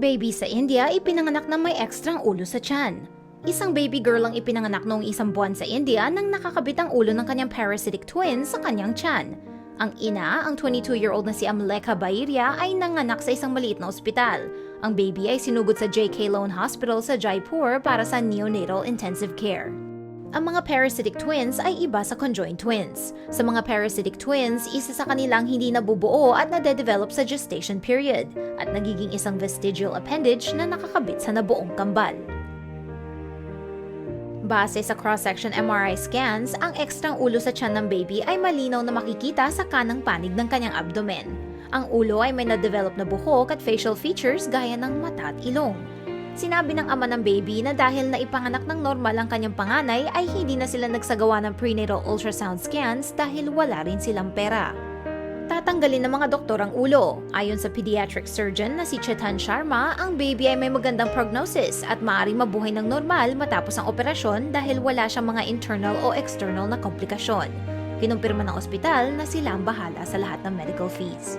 Baby sa India ipinanganak na may ekstrang ulo sa tiyan. Isang baby girl ang ipinanganak noong isang buwan sa India nang nakakabit ang ulo ng kanyang parasitic twin sa kanyang tiyan. Ang ina, ang 22-year-old na si Amleka Bairia, ay nanganak sa isang maliit na ospital. Ang baby ay sinugod sa JK Lone Hospital sa Jaipur para sa neonatal intensive care. Ang mga parasitic twins ay iba sa conjoined twins. Sa mga parasitic twins, isa sa kanilang hindi nabubuo at nade-develop sa gestation period at nagiging isang vestigial appendage na nakakabit sa nabuong kambal. Base sa cross-section MRI scans, ang ekstrang ulo sa tiyan ng baby ay malinaw na makikita sa kanang panig ng kanyang abdomen. Ang ulo ay may na-develop na buhok at facial features gaya ng mata at ilong. Sinabi ng ama ng baby na dahil na ipanganak ng normal ang kanyang panganay ay hindi na sila nagsagawa ng prenatal ultrasound scans dahil wala rin silang pera. Tatanggalin ng mga doktor ang ulo. Ayon sa pediatric surgeon na si Chetan Sharma, ang baby ay may magandang prognosis at maaaring mabuhay ng normal matapos ang operasyon dahil wala siyang mga internal o external na komplikasyon. Kinumpirma ng ospital na sila ang bahala sa lahat ng medical fees.